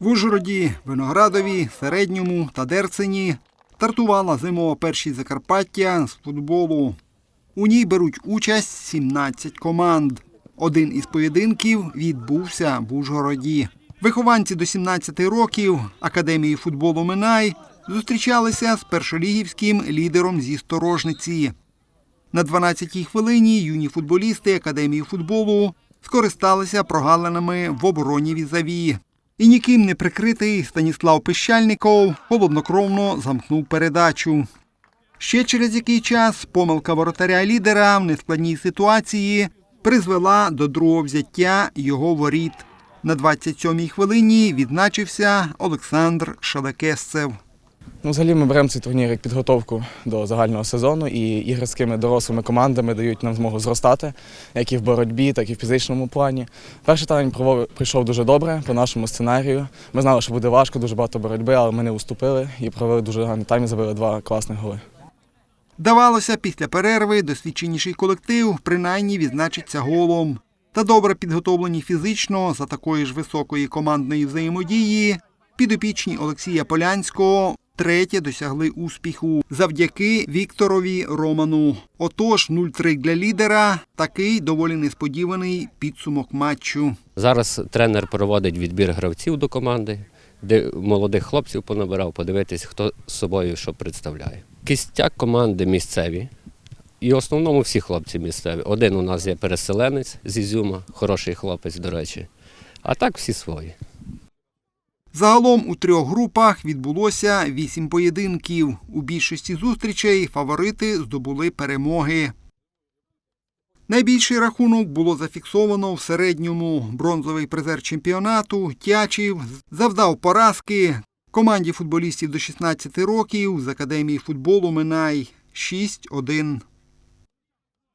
В Ужгороді, Виноградові, Середньому та Дерцині стартувала зимова першість Закарпаття з футболу. У ній беруть участь 17 команд. Один із поєдинків відбувся в Ужгороді. Вихованці до 17 років Академії футболу Минай зустрічалися з першолігівським лідером зі сторожниці. На 12-й хвилині юні футболісти Академії футболу скористалися прогалинами в обороні візаві. І ніким не прикритий Станіслав Пищальников холоднокровно замкнув передачу. Ще через який час помилка воротаря лідера в нескладній ситуації призвела до другого взяття його воріт. На 27-й хвилині відзначився Олександр Шалекесцев. Ну, взагалі ми беремо цей турнір як підготовку до загального сезону, і такими дорослими командами дають нам змогу зростати, як і в боротьбі, так і в фізичному плані. Перший тайм прийшов дуже добре по нашому сценарію. Ми знали, що буде важко, дуже багато боротьби, але ми не уступили і провели дуже гарний тайм і забили два класних голи. Здавалося, після перерви досвідченіший колектив принаймні відзначиться голом. Та добре підготовлені фізично за такої ж високої командної взаємодії, підопічні Олексія Полянського третє досягли успіху завдяки Вікторові Роману. Отож, 0-3 для лідера такий доволі несподіваний підсумок матчу. Зараз тренер проводить відбір гравців до команди, де молодих хлопців понабирав, подивитись, хто з собою що представляє. Кістяк команди місцеві. І в основному всі хлопці місцеві. Один у нас є переселенець з Ізюма, хороший хлопець, до речі. А так всі свої. Загалом у трьох групах відбулося вісім поєдинків. У більшості зустрічей фаворити здобули перемоги. Найбільший рахунок було зафіксовано в середньому. Бронзовий призер чемпіонату Тячів завдав поразки команді футболістів до 16 років з Академії футболу Минай 6-1.